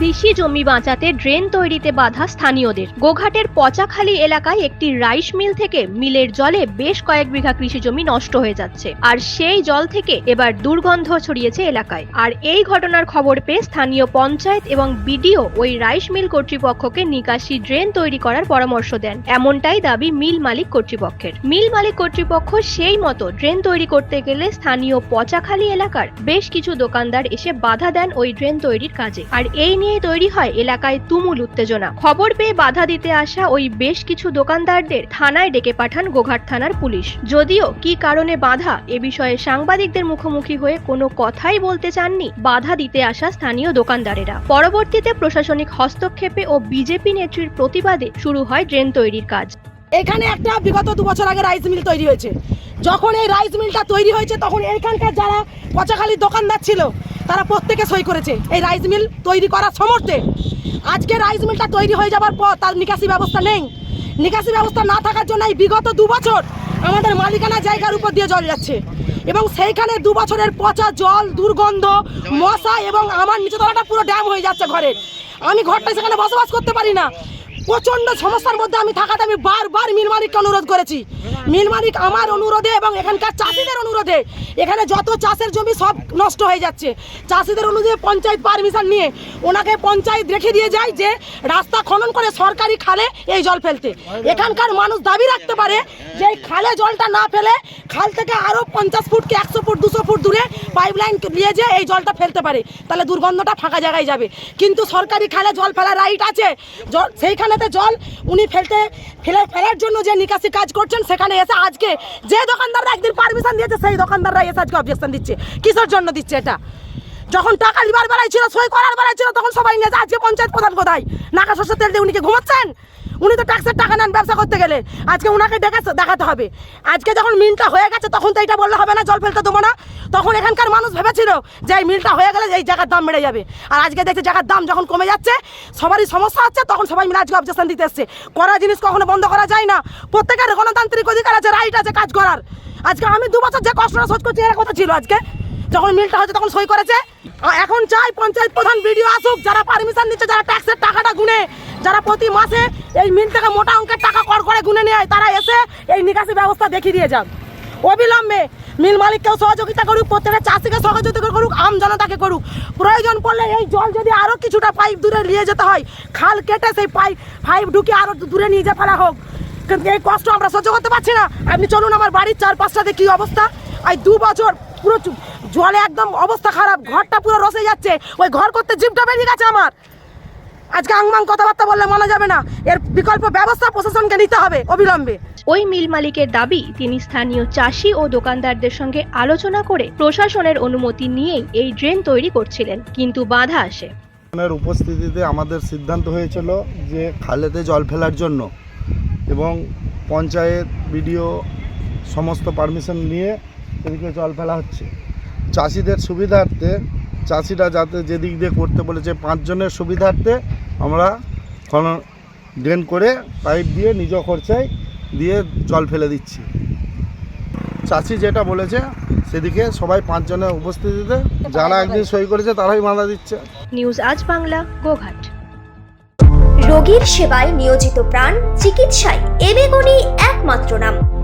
কৃষি জমি বাঁচাতে ড্রেন তৈরিতে বাধা স্থানীয়দের। গোঘাটের পচাখালী এলাকায় একটি রাইস মিল থেকে মিলের জলে বেশ কয়েক বিঘা কৃষি জমি নষ্ট হয়ে যাচ্ছে। আর সেই জল থেকে এবার দুর্গন্ধ ছড়িয়েছে এলাকায়। আর এই ঘটনার খবর পেয়ে স্থানীয় পঞ্চায়েত এবং বিডিও ওই রাইস মিল কর্তৃপক্ষকে নিকাশি ড্রেন তৈরি করার পরামর্শ দেন। এমনটাই দাবি মিল মালিক কর্তৃপক্ষের। মিল মালিক কর্তৃপক্ষ সেই মতো ড্রেন তৈরি করতে গেলে স্থানীয় পচাখালী এলাকার বেশ কিছু দোকানদার এসে বাধা দেন ওই ড্রেন তৈরির কাজে। আর এই নিয়ে তৈরি হয় এলাকায় তুমুল উত্তেজনা। খবর পেয়ে বাধা দিতে আসা ওই বেশ কিছু দোকানদারদের থানায় ডেকে পাঠান গোঘাট থানার পুলিশ। যদিও কি কারণে বাধা, এ বিষয়ে সাংবাদিকদের মুখোমুখি হয়ে কোনো কথাই বলতে চাননি বাধা দিতে আসা স্থানীয় দোকানদারেরা। পরবর্তীতে প্রশাসনিক হস্তক্ষেপে ও বিজেপি নেত্রীর প্রতিবাদে শুরু হয় ড্রেন তৈরির কাজ। এখানে একটা বিগত দু বছর আগে রাইস মিল তৈরি হয়েছে। যখন এই রাইস মিলটা তৈরি হয়েছে, তখন এখানকার যারা পচাখালির দোকানদার ছিল তারা প্রত্যেকে সই করেছে। এই রাইস মিল তৈরি করার সমর্থে। আজকে রাইস মিলটা তৈরি হয়ে যাবার পর তার নিকাশি ব্যবস্থা নেই। নিকাশি ব্যবস্থা না থাকার জন্য এই বিগত দু বছর আমাদের মালিকানা জায়গার উপর দিয়ে জল যাচ্ছে। এবং সেইখানে দু বছরের পচা জল, দুর্গন্ধ, মশা এবং আমার নিচে নিচতলাটা পুরো ড্যাম হয়ে যাচ্ছে ঘরের আমি ঘরটা সেখানে বসবাস করতে পারি না। প্রচণ্ড সমস্যার মধ্যে আমি থাকাতে আমি বারবার মিল মালিককে অনুরোধ করেছি। মিল মালিক আমার অনুরোধে এবং এখানকার চাষিদের অনুরোধে, এখানে যত চাষের জমি সব নষ্ট হয়ে যাচ্ছে। চাষিদের অনুরোধে পঞ্চায়েত পারমিশন নিয়ে ওনাকে পঞ্চায়েত রেখে দিয়ে যায় যে রাস্তা খনন করে সরকারি খালে এই জল ফেলতে। এখানকার মানুষ দাবি রাখতে পারে যে খালে জলটা না ফেলে খাল থেকে আরও পঞ্চাশ ফুট কি একশো ফুট, দুশো ফুট দূরে পাইপ লাইন নিয়ে যে এই জলটা ফেলতে পারে। তাহলে দুর্গন্ধটা ফাঁকা জায়গায় যাবে। কিন্তু সরকারি খালে জল ফেলার রাইট আছে। জল সেইখানেতে জল উনি ফেলতে, ফেলে, ফেলার জন্য যে নিকাশি কাজ করছেন, সেখানে এসে আজকে যে দোকানদাররা একদিন পারমিশন দিয়েছে, সেই দোকানদাররা এসে আজকে অবজেকশন দিচ্ছে। কিসের জন্য দিচ্ছে এটা? যখন টাকা লিবার বেড়াই ছিল, সই করার বেড়াই ছিল, তখন সবাই নিয়েছে আজকে পঞ্চায়েত প্রধান কোথায়? নাকা শস্য তেল দিয়ে উনি কি ঘুমাচ্ছেন? উনি তো ট্যাক্সের টাকা নেন, ব্যবসা করতে গেলে। আজকে ওনাকে ডেকে দেখাতে হবে। আজকে যখন মিলটা হয়ে গেছে, তখন তো এটা বললে হবে না, জল ফেলতে দেবো না। তখন এখানকার মানুষ ভেবেছিল যে এই মিলটা হয়ে গেলে এই জায়গার দাম বেড়ে যাবে। আর আজকে দেখছে জায়গার দাম যখন কমে যাচ্ছে, সবারই সমস্যা হচ্ছে, তখন সবাই মিলে আজকে অবজেকশন দিতে এসছে। করা জিনিস কখনো বন্ধ করা যায় না। প্রত্যেকের গণতান্ত্রিক অধিকার আছে রাইট আছে কাজ করার। আজকে আমি দু বছর যে কষ্টটা শোধ করছি, এর কথা ছিল আজকে। যখন মিলটা হচ্ছে তখন সই করেছে। এখন চাই পঞ্চায়েত প্রধান ভিডিও আসুক, যারা পারমিশন নিচ্ছে, যারা ট্যাক্সের টাকাটা গুনে। যারা প্রতি মাসে এই মিল থেকে মোটা অঙ্কের টাকা কর করে গুনে নেয় তারা এসে এই নিকাশি ব্যবস্থা দেখিয়ে দিয়ে যান। অবিলম্বে মিল মালিককেও সহযোগিতা করুক প্রত্যেকের চাষিকে সহযোগিতা করুক, আম জনতাকে করুক। প্রয়োজন পড়লে এই জল যদি আরও কিছুটা পাইপ দূরে নিয়ে যেতে হয়, খাল কেটে সেই পাইপ পাইপ ঢুকে আরও দূরে নিয়ে যেতে ফেলা হোক। কিন্তু এই কষ্ট আমরা সহ্য করতে পারছি না। আপনি চলুন আমার বাড়ির চার পাঁচটাতে কী অবস্থা। এই দু বছর পুরো জলে একদম অবস্থা খারাপ, ঘরটা পুরো রসে যাচ্ছে। ওই ঘর করতে জিপটা বেরিয়ে গেছে আমার। আজকে আংমাং কথাবার্তা বললে মানা যাবে না। এর বিকল্প ব্যবস্থা প্রশাসনকে নিতে হবে অবিলম্বে। ওই মিল মালিকের দাবি তিনি স্থানীয় চাষি ও দোকানদারদের সঙ্গে আলোচনা করে প্রশাসনের অনুমতি নিয়েই এই ড্রেন তৈরি করছিলেন কিন্তু বাধা আসে। উপস্থিতিতে আমাদের সিদ্ধান্ত হয়েছিল যে খালেতে জল ফেলার জন্য এবং পঞ্চায়েত বিডিও সমস্ত পারমিশন নিয়ে এদিকে জল ফেলা হচ্ছে। চাষিদের সুবিধার্থে চাষিরা যাতে যেদিক দিয়ে করতে বলেছে পাঁচজনের সুবিধার্থে আমরা খন ড্রেন করে পাইপ দিয়ে নিজ খরচায় দিয়ে জল ফেলে দিচ্ছি। চাষি যেটা বলেছে সেদিকে সবাই পাঁচজনের উপস্থিতিতে যারা একদিন সই করেছে তারাই বাধা দিচ্ছে। নিউজ আজ বাংলা গোঘাট। রোগীর সেবায় নিয়োজিত প্রাণ চিকিৎসায় এবেগুনি একমাত্র নাম।